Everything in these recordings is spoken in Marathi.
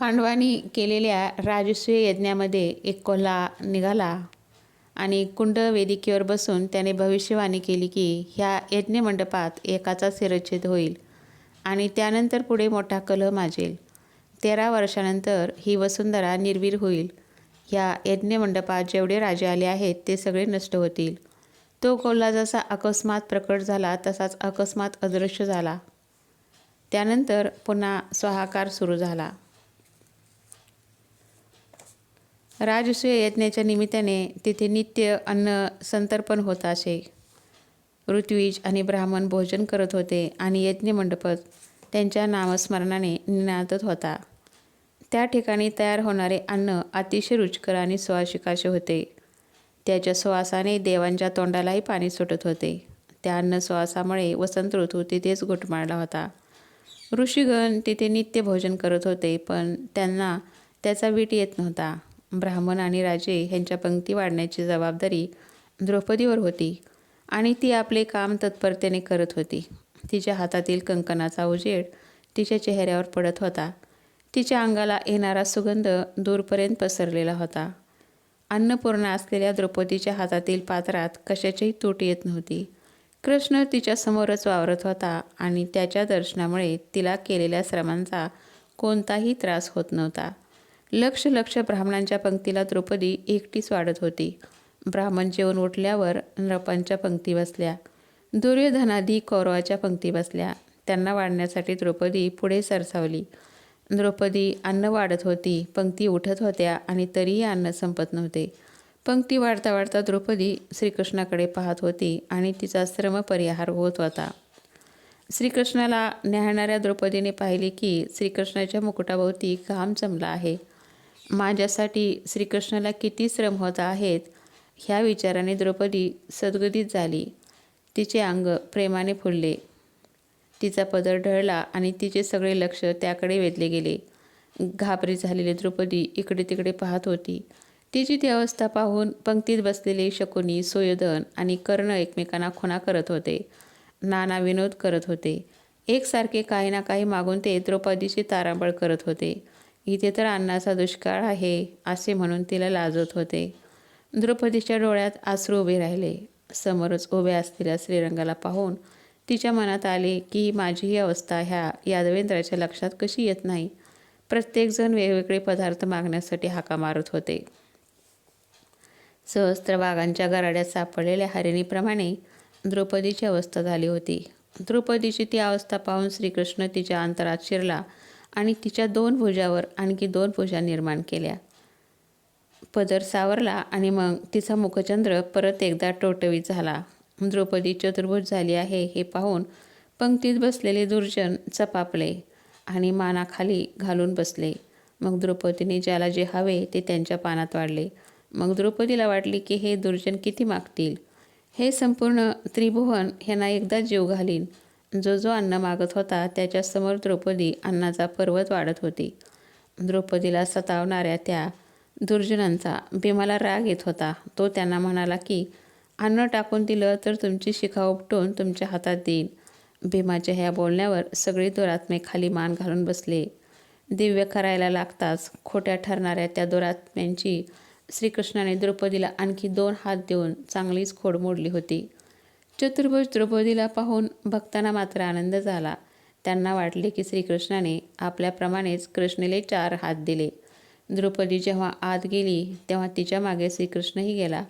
पांडवांनी केलेल्या राजसूय यज्ञामध्ये एक कोल्हा निघाला आणि कुंड वेदिकेवर बसून त्याने भविष्यवाणी केली की ह्या यज्ञमंडपात एकाचा शिरच्छेद होईल आणि त्यानंतर पुढे मोठा कलह माजेल. तेरा वर्षानंतर ही वसुंधरा निर्वीर होईल. ह्या यज्ञमंडपात जेवढे राजे आले आहेत ते सगळे नष्ट होतील. तो कोल्हा जसा अकस्मात प्रकट झाला तसाच अकस्मात अदृश्य झाला. त्यानंतर पुन्हा स्वाहाकार सुरू झाला. राजसूय यज्ञाच्या निमित्ताने तिथे नित्य अन्न संतर्पण होत असे. ऋत्विज आणि ब्राह्मण भोजन करत होते आणि यज्ञमंडपात त्यांच्या नामस्मरणाने निनादत होता. त्या ठिकाणी तयार होणारे अन्न अतिशय रुचकर आणि सुवासिकाचे होते. त्याच्या सुवासाने देवांच्या तोंडालाही पाणी सुटत होते. त्या अन्न सुवासामुळे वसंत ऋतू तिथेच घुटमाळला होता. ऋषीगण तिथे नित्य भोजन करत होते पण त्यांना त्याचा वीट येत नव्हता. ब्राह्मण आणि राजे ह्यांच्या पंक्ती वाढण्याची जबाबदारी द्रौपदीवर होती आणि ती आपले काम तत्परतेने करत होती. तिच्या हातातील कंकणाचा उजेड तिच्या चेहऱ्यावर पडत होता. तिच्या अंगाला येणारा सुगंध दूरपर्यंत पसरलेला होता. अन्नपूर्णा असलेल्या द्रौपदीच्या हातातील पात्रात कशाचीही तूट येत नव्हती. कृष्ण तिच्यासमोरच वावरत होता आणि त्याच्या दर्शनामुळे तिला केलेल्या श्रमांचा कोणताही त्रास होत नव्हता. लक्ष लक्ष ब्राह्मणांच्या पंक्तीला द्रौपदी एकटीच वाढत होती. ब्राह्मण जेवण उठल्यावर नृपांच्या पंक्ती बसल्या. दुर्योधनादी कौरवाच्या पंक्ती बसल्या. त्यांना वाढण्यासाठी द्रौपदी पुढे सरसावली. द्रौपदी अन्न वाढत होती पंक्ती उठत होत्या आणि तरीही अन्न संपत नव्हते. पंक्ती वाढता वाढता द्रौपदी श्रीकृष्णाकडे पाहत होती आणि तिचा श्रम परिहार होत होता. श्रीकृष्णाला न्याहणाऱ्या द्रौपदीने पाहिले की श्रीकृष्णाच्या मुकुटाभोवती घाम जमला आहे. माझ्यासाठी श्रीकृष्णाला किती श्रम होत आहेत ह्या विचाराने द्रौपदी सद्गतीत झाली. तिचे अंग प्रेमाने फुलले. तिचा पदर ढळला आणि तिचे सगळे लक्ष त्याकडे वेधले गेले. घाबरी झालेली द्रौपदी इकडे तिकडे पाहत होती. तिची ती अवस्था पाहून पंक्तीत बसलेले शकुनी सुयोधन आणि कर्ण एकमेकांना खुणा करत होते. नाना विनोद करत होते. एकसारखे काही ना काही मागून ते द्रौपदीची तारांबळ करत होते. इथे तर अन्नाचा दुष्काळ आहे असे म्हणून तिला लाजत होते. द्रौपदीच्या डोळ्यात आसरू उभे राहिले. समोरच उभ्या असलेल्या श्रीरंगाला पाहून तिच्या मनात आले की माझी ही अवस्था ह्या यादवेंद्राच्या लक्षात कशी येत नाही? प्रत्येकजण वेगवेगळे पदार्थ मागण्यासाठी हाका मारत होते. सहस्त्र वाघांच्या गराड्यात सापडलेल्या हरिणीप्रमाणे द्रौपदीची अवस्था झाली होती. द्रौपदीची ती अवस्था पाहून श्रीकृष्ण तिच्या अंतरात शिरला. आणि तिच्या दोन भुजावर आणखी दोन भुजा निर्माण केल्या. पदर सावरला आणि मग तिचा मुखचंद्र परत एकदा टोटवीत झाला. द्रौपदी चतुर्भुज झाली आहे हे पाहून पंक्तीत बसलेले दुर्जन चपापले आणि मानाखाली घालून बसले. मग द्रौपदीने ज्याला जे हवे ते त्यांच्या पानात वाढले. मग द्रौपदीला वाटले की हे दुर्जन किती मागतील? हे संपूर्ण त्रिभुवन ह्यांना एकदा जीव घालीन. जो जो अन्न मागत होता त्याच्यासमोर द्रौपदी अन्नाचा पर्वत वाढत होती. द्रौपदीला सतावणाऱ्या त्या दुर्जनांचा भीमाला राग येत होता. तो त्यांना म्हणाला की अन्न टाकून दिलं तर तुमची शिखा उपटून तुमच्या हातात देईन. भीमाच्या ह्या बोलण्यावर सगळी दुरात्मे खाली मान घालून बसले. दिव्य करायला लागताच खोट्या ठरणाऱ्या त्या दुरात्म्यांची श्रीकृष्णाने द्रौपदीला आणखी दोन हात देऊन चांगलीच खोड मोडली होती. चतुर्भुज द्रौपदीला पाहून भक्तांना मात्र आनंद झाला. त्यांना वाटले की श्रीकृष्णाने आपल्याप्रमाणेच कृष्णेले चार हात दिले. द्रौपदी जेव्हा आत गेली तेव्हा तिच्यामागे श्रीकृष्णही गेला.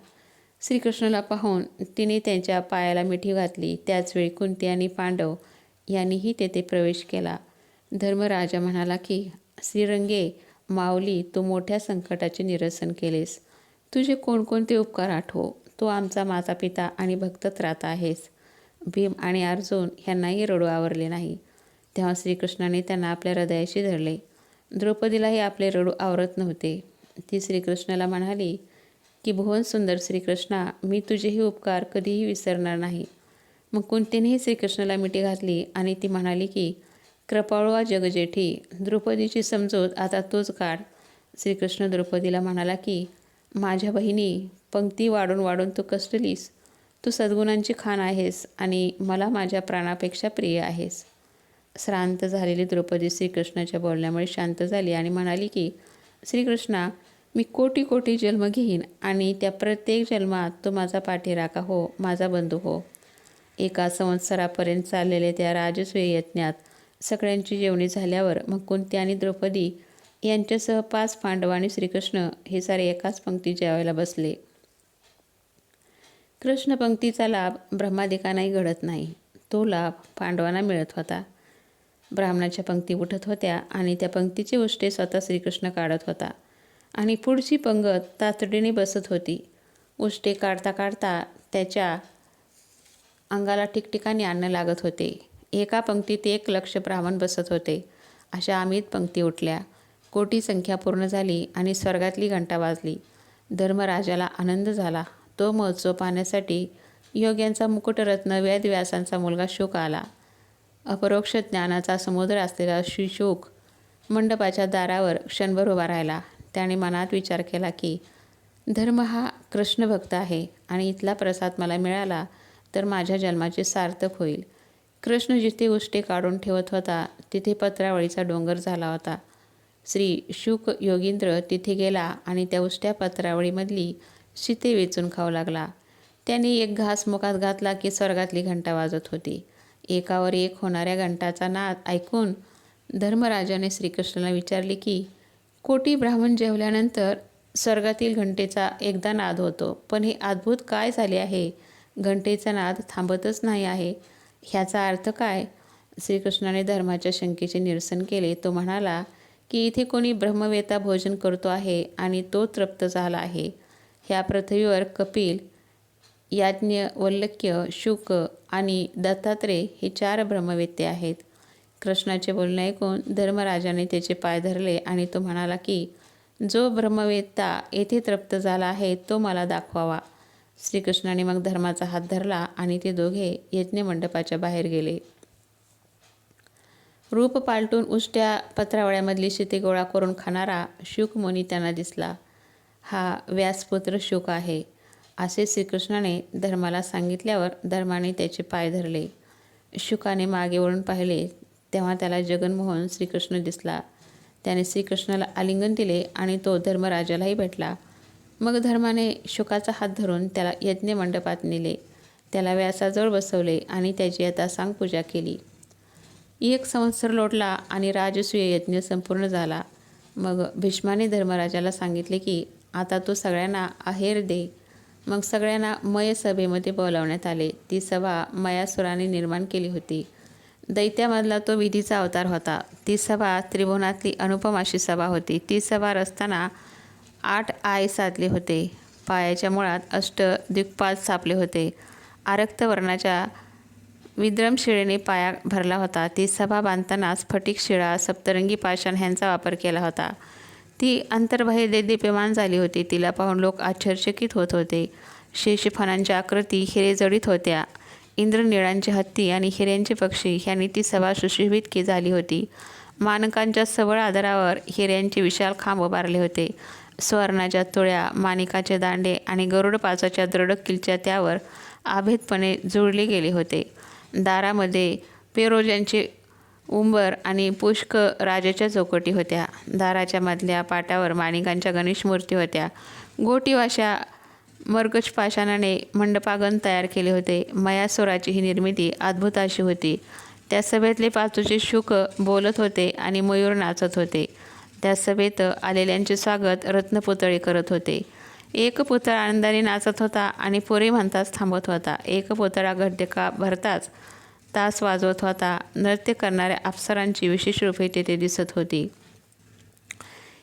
श्रीकृष्णाला पाहून तिने त्यांच्या पायाला मिठी घातली. त्याचवेळी कुंती आणि पांडव यांनीही तेथे प्रवेश केला. धर्मराजा म्हणाला की श्रीरंगे माऊली तू मोठ्या संकटाचे निरसन केलेस. तुझे कोणकोणते उपकार आठवो? तू आमचा माता पिता आणि भक्त त्राता आहेस. भीम आणि अर्जुन ह्यांनाही रडू आवरले नाही. तेव्हा श्रीकृष्णाने त्यांना आपल्या हृदयाशी धरले. द्रौपदीलाही आपले रडू आवरत नव्हते. ती श्रीकृष्णाला म्हणाली की भुवन सुंदर श्रीकृष्णा मी तुझेही उपकार कधीही विसरणार नाही. मग कुंतीनेही श्रीकृष्णाला मिठी घातली आणि ती म्हणाली की कृपाळवा जगजेठी द्रौपदीची समजूत आता तोच काढ. श्रीकृष्ण द्रौपदीला म्हणाला की माझ्या बहिणी पंक्ती वाढून वाढून तू कष्टलीस तू सद्गुणांची खाण आहेस आणि मला माझ्या प्राणापेक्षा प्रिय आहेस. श्रांत झालेली द्रौपदी श्रीकृष्णाच्या बोलण्यामुळे शांत झाली आणि म्हणाली की श्रीकृष्णा मी कोटी कोटी जन्म घेईन आणि त्या प्रत्येक जन्मात तो माझा पाठीराखा हो माझा बंधू हो. एका संवत्सरापर्यंत चाललेल्या त्या राजसूय यज्ञात सगळ्यांची जेवणी झाल्यावर मग कुंती आणि द्रौपदी यांच्यासह पाच पांडव आणि श्रीकृष्ण हे सारे एकाच पंक्ती जेवायला बसले. कृष्ण पंक्तीचा लाभ ब्रह्मादिकांनाही घडत नाही. तो लाभ पांडवांना मिळत होता. ब्राह्मणाच्या पंक्ती उठत होत्या आणि त्या पंक्तीचे उष्टे स्वतः श्रीकृष्ण काढत होता. आणि पुढची पंगत तातडीने बसत होती. उष्टे काढता काढता त्याच्या अंगाला ठिकठिकाणी अन्न लागत होते. एका पंक्तीत एक लक्ष ब्राह्मण बसत होते. अशा अमित पंक्ती उठल्या. कोटी संख्या पूर्ण झाली आणि स्वर्गातली घंटा वाजली. धर्मराजाला आनंद झाला. तो महोत्सव पाहण्यासाठी योग्यांचा मुकुटरत्न वेदव्यासांचा मुलगा शोक आला. अपरोक्ष ज्ञानाचा समुद्र असलेला श्रीशोक मंडपाच्या दारावर क्षणभर उभा राहिला. त्याने मनात विचार केला की धर्म हा कृष्णभक्त आहे आणि इथला प्रसाद मला मिळाला तर माझ्या जन्माचे सार्थक होईल कृष्ण जिथे उष्टे काढून ठेवत होता तिथे पत्रावळीचा डोंगर झाला होता. श्री शुक योगींद्र तिथे गेला आणि त्या उष्ट्या पत्रावळीमधली शिते वेचून खाऊ लागला. त्याने एक घास मुखात घातला की स्वर्गातली घंटा वाजत होती. एकावर एक होणाऱ्या घंटाचा नाद ऐकून धर्मराजाने श्रीकृष्णाला विचारले की कोटी ब्राह्मण जेवल्यानंतर स्वर्गातील घंटेचा एकदा नाद होतो पण हे अद्भुत काय झाले आहे? घंटेचा नाद थांबतच नाही आहे. ह्याचा अर्थ काय? श्रीकृष्णाने धर्माच्या शंकेचे निरसन केले. तो म्हणाला की इथे कोणी ब्रह्मवेता भोजन करतो आहे आणि तो तृप्त झाला आहे. ह्या पृथ्वीवर कपिल याज्ञ वल्लक्य शुक आणि दत्तात्रेय हे चार ब्रह्मवेत्ते आहेत. कृष्णाचे बोलणे ऐकून धर्मराजाने त्याचे पाय धरले आणि तो म्हणाला की जो ब्रह्मवेत्ता येथे तृप्त झाला आहे तो मला दाखवावा. श्रीकृष्णाने मग धर्माचा हात धरला आणि ते दोघे यज्ञमंडपाच्या बाहेर गेले. रूप पालटून उष्ट्या पत्रावळ्यामधली शिते गोळा करून खाणारा शुक मुनी त्यांना दिसला. हा व्यासपुत्र शुक आहे. असे श्रीकृष्णाने धर्माला सांगितल्यावर धर्माने त्याचे पाय धरले. शुकाने मागे वळून पाहिले तेव्हा त्याला जगनमोहन श्रीकृष्ण दिसला. त्याने श्रीकृष्णाला आलिंगन दिले आणि तो धर्मराजालाही भेटला. मग धर्माने शुकाचा हात धरून त्याला यज्ञ मंडपात नेले. त्याला व्यासाजवळ बसवले आणि त्याची आता सांगपूजा केली. एक संवत्सर लोटला आणि राजसूय यज्ञ संपूर्ण झाला. मग भीष्माने धर्मराजाला सांगितले की आता तो सगळ्यांना आहेर दे. मग सगळ्यांना मय सभेमध्ये बोलावण्यात आले. ती सभा मयासुराने निर्माण केली होती. दैत्यामधला तो विधीचा अवतार होता. ती सभा त्रिभुवनातली अनुपम अशी सभा होती. ती सभा रचताना आठ आय साधले होते. पायाच्या मुळात अष्ट दिग्पाल सापले होते. आरक्त वर्णाच्या विद्रम शिळेने पाया भरला होता. ती सभा बांधताना स्फटिक शिळा सप्तरंगी पाषाण ह्यांचा वापर केला होता. ती अंतर्बाह्य दिप्यमान झाली होती. तिला पाहून लोक आश्चर्यचकित होत होते. शेषफणांच्या आकृती हिरे जडित होत्या. इंद्रनिळांची हत्ती आणि हिऱ्यांचे पक्षी ह्यांनी ती सभा सुशोभित की झाली होती. मानकांच्या सबळ आधारावर हिऱ्यांचे विशाल खांब उभारले होते. स्वर्णाच्या तुळ्या माणिकाचे दांडे आणि गरुड पाचाच्या दृढ किलच्या त्यावर आभेदपणे जुळले गेले होते. दारामध्ये पेरोजांचे उंबर आणि पुष्क राजाच्या चौकटी होत्या. दाराच्या मधल्या पाटावर माणिकांच्या गणेश मूर्ती होत्या. गोटीवाशा मर्गज पाषाणाने मंडपागण तयार केले होते. मयासुराची ही निर्मिती अद्भुत अशी होती. त्या सभेतले पाचूचे शुक बोलत होते आणि मयूर नाचत होते. त्या सभेत आलेल्यांचे स्वागत रत्नपुतळे करत होते. एक पुतळा आनंदाने नाचत होता आणि पुरे म्हणताच थांबत होता. एक पुतळा गड्डका भरताच तास वाजवत होता. नृत्य करणाऱ्या अप्सरांची विशेष रूपे तेथे दिसत होती.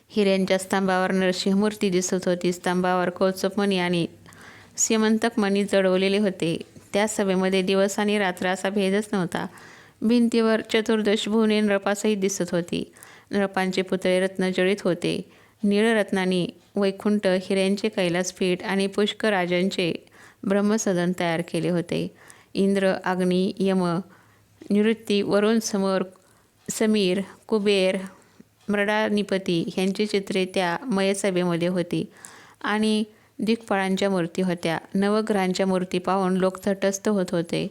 हिऱ्यांच्या स्तंभावर नरसिंहमूर्ती दिसत होती. स्तंभावर कौचपमणी आणि सीमंतक मणी जडवलेले होते. त्या सभेमध्ये दिवस आणि रात्र असा भेदच नव्हता. भिंतीवर चतुर्दश भुवने नृपासही दिसत होती. नृपांचे पुतळे रत्नजळीत होते. निळरत्नांनी वैकुंठ हिऱ्यांचे कैलासपीठ आणि पुष्कराजांचे ब्रह्मसदन तयार केले होते. इंद्र अग्नी यम निवृत्ती वरुण समोर समीर कुबेर मृडानिपती ह्यांची चित्रे त्या मयसभेमध्ये होती. आणि दिग्फळांच्या मूर्ती होत्या. नवग्रहांच्या मूर्ती पाहून लोक तटस्थ होत होते.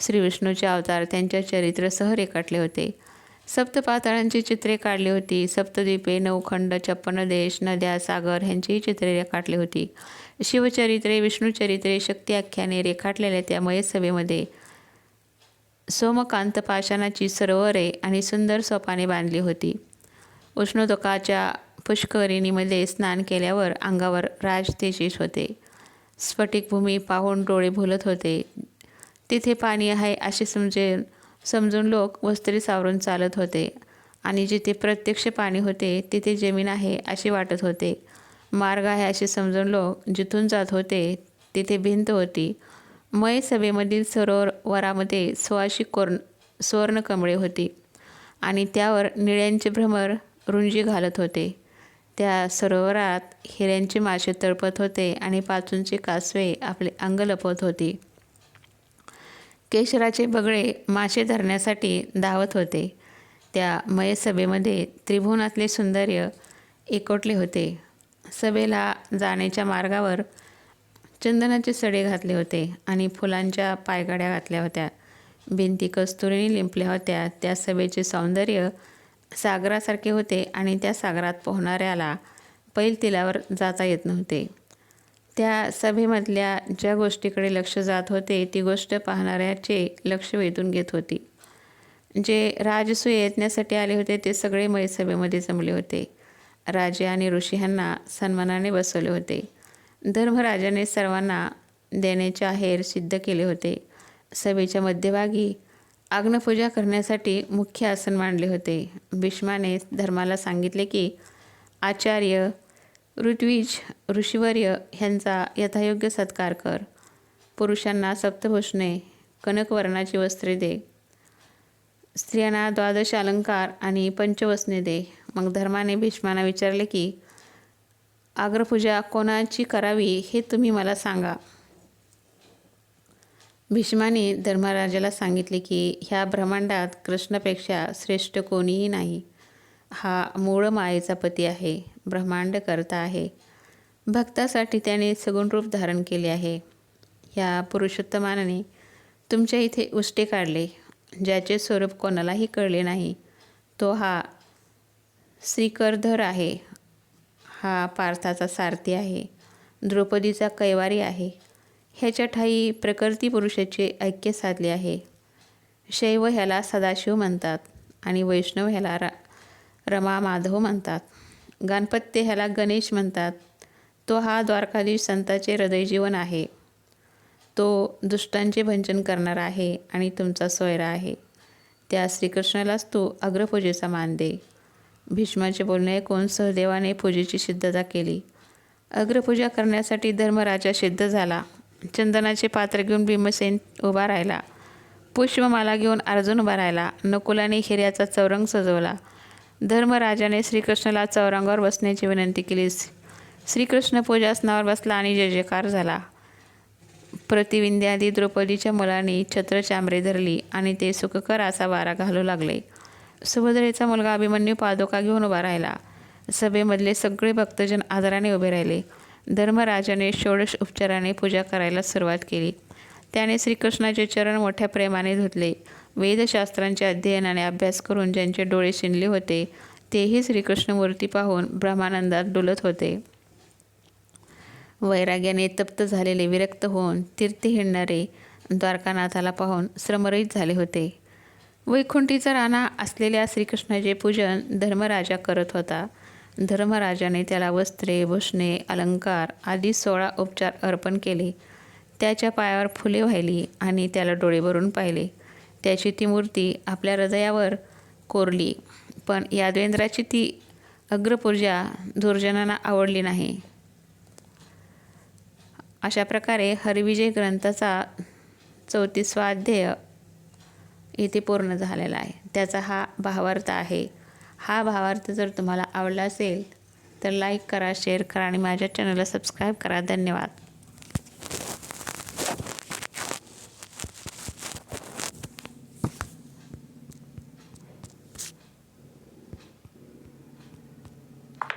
श्रीविष्णूचे अवतार त्यांच्या चरित्रसह रेखाटले होते. सप्तपाताळांची चित्रे काढली होती. सप्तद्वीपे नौखंड छप्पन देश नद्या सागर ह्यांचीही चित्रे रेखाटली होती. शिवचरित्रे विष्णुचरित्रे शक्ती आख्याने रेखाटलेल्या त्या मयसभेमध्ये सोमकांत पाषाणाची सरोवरे आणि सुंदर सोपाने बांधली होती. उष्णोदकाच्या पुष्करिणीमध्ये स्नान केल्यावर अंगावर राजतेशीस होते. स्फटिक भूमी पाहून डोळे भुलत होते. तिथे पाणी आहे असे समजेन समजून लोक वस्त्री सावरून चालत होते. आणि जिथे प्रत्यक्ष पाणी होते तिथे जमीन आहे असे वाटत होते. मार्ग आहे असे समजून लोक जिथून जात होते तिथे भिंत होती. मय सभेमधील सरोवरामध्ये सोळाशी कोर्ण सुवर्णकमळे होती. आणि त्यावर निळ्यांचे भ्रमर रुंजी घालत होते. त्या सरोवरात हिऱ्यांचे मासे तळपत होते आणि पाचूंचे कासवे आपले अंग लपवत होती. केशराचे बगळे मासे धरण्यासाठी धावत होते. त्या मयसभेमध्ये त्रिभुवनातले सौंदर्य एकवटले होते. सभेला जाण्याच्या मार्गावर चंदनाचे सडे घातले होते आणि फुलांच्या पायगाड्या घातल्या होत्या. भिंती कस्तुरीने लिंपल्या होत्या. त्या सभेचे सौंदर्य सागरासारखे होते आणि त्या सागरात पोहणाऱ्याला पैल तिलावर जाता येत नव्हते. त्या सभेमधल्या ज्या गोष्टीकडे लक्ष जात होते ती गोष्ट पाहणाऱ्याचे लक्ष वेधून घेत होती. जे राजसूय यज्ञासाठी आले होते ते सगळे मैसभेमध्ये जमले होते. राजे आणि ऋषी ह्यांना सन्मानाने बसवले होते. धर्मराजाने सर्वांना देण्याचे आहेर सिद्ध केले होते. सभेच्या मध्यभागी अग्नपूजा करण्यासाठी मुख्य आसन मांडले होते. भीष्माने धर्माला सांगितले की आचार्य ऋत्विज ऋषिवर्य ह्यांचा यथायोग्य सत्कार कर. पुरुषांना सप्तभूषणे कनकवर्णाची वस्त्रे दे. स्त्रियांना द्वादश अलंकार आणि पंचवसने दे. मग धर्माने भीष्मांना विचारले की आग्रपूजा कोणाची करावी हे तुम्ही मला सांगा. भीष्माने धर्मराजाला सांगितले की ह्या ब्रह्मांडात कृष्णापेक्षा श्रेष्ठ कोणीही नाही. हा मूळ मायेचा पती आहे ब्रह्मांड करता आहे. भक्तासाठी त्याने सगुण रूप धारण केले आहे. ह्या पुरुषोत्तमानाने तुमच्या इथे उष्टे काढले ज्याचे स्वरूप कोणालाही कळले नाही. तो हा श्रीकरधर आहे. हा पार्थाचा सारथी आहे. द्रौपदीचा कैवारी आहे. ह्याच्या ठाई प्रकृती पुरुषाचे ऐक्य साधले आहे. शैव ह्याला सदाशिव म्हणतात आणि वैष्णव ह्याला रा रमा माधव म्हणतात. गणपत्य ह्याला गणेश म्हणतात. तो हा द्वारकाधीश संताचे हृदयजीवन आहे. तो दुष्टांचे भंजन करणारा आहे आणि तुमचा सोयरा आहे. त्या श्रीकृष्णालाच तू अग्रपूजेचा मान दे. भीष्माचे बोलणे ऐकून सहदेवाने पूजेची सिद्धता केली. अग्रपूजा करण्यासाठी धर्मराजा सिद्ध झाला. चंदनाचे पात्र घेऊन भीमसेन उभा राहिला. पुष्पमाला घेऊन अर्जुन उभा राहिला. नकुलाने हिऱ्याचा चौरंग सजवला. धर्मराजाने श्रीकृष्णाला चौरांगावर बसण्याची विनंती केली श्रीकृष्ण पूजासनावर बसला आणि जय जयकार झाला. प्रतिविंध्यादी द्रौपदीच्या मुलांनी छत्रचांबरे धरली आणि ते सुखकर असा वारा घालू लागले. सुभद्रेचा मुलगा अभिमन्यू पादोका घेऊन उभा राहिला. सभेमधले सगळे भक्तजन आदराने उभे राहिले. धर्मराजाने षोडश उपचाराने पूजा करायला सुरुवात केली. त्याने श्रीकृष्णाचे चरण मोठ्या प्रेमाने धुतले. वेदशास्त्रांचे अध्ययनाने अभ्यास करून ज्यांचे डोळे शिनले होते तेही श्रीकृष्णमूर्ती पाहून ब्रह्मानंदात डुलत होते. वैराग्याने तप्त झालेले विरक्त होऊन तीर्थ हिंडणारे द्वारकानाथाला पाहून श्रमरहित झाले होते. वैकुंठीचा राणा असलेल्या श्रीकृष्णाचे पूजन धर्मराजा करत होता. धर्मराजाने त्याला वस्त्रे भूषणे अलंकार आदी सोळा उपचार अर्पण केले. त्याच्या पायावर फुले वाहिली आणि त्याला डोळे भरून पाहिले. त्याची ती मूर्ती आपल्या हृदयावर कोरली. पण यादवेंद्राची ती अग्रपूर्जा दुर्जनांना आवडली नाही. अशा प्रकारे हरिविजय ग्रंथाचा चौतीसवा अध्याय इथे पूर्ण झालेला आहे. त्याचा हा भावार्थ आहे. हा भावार्थ जर तुम्हाला आवडला असेल तर लाईक करा शेअर करा आणि माझ्या चॅनलला सबस्क्राईब करा. धन्यवाद.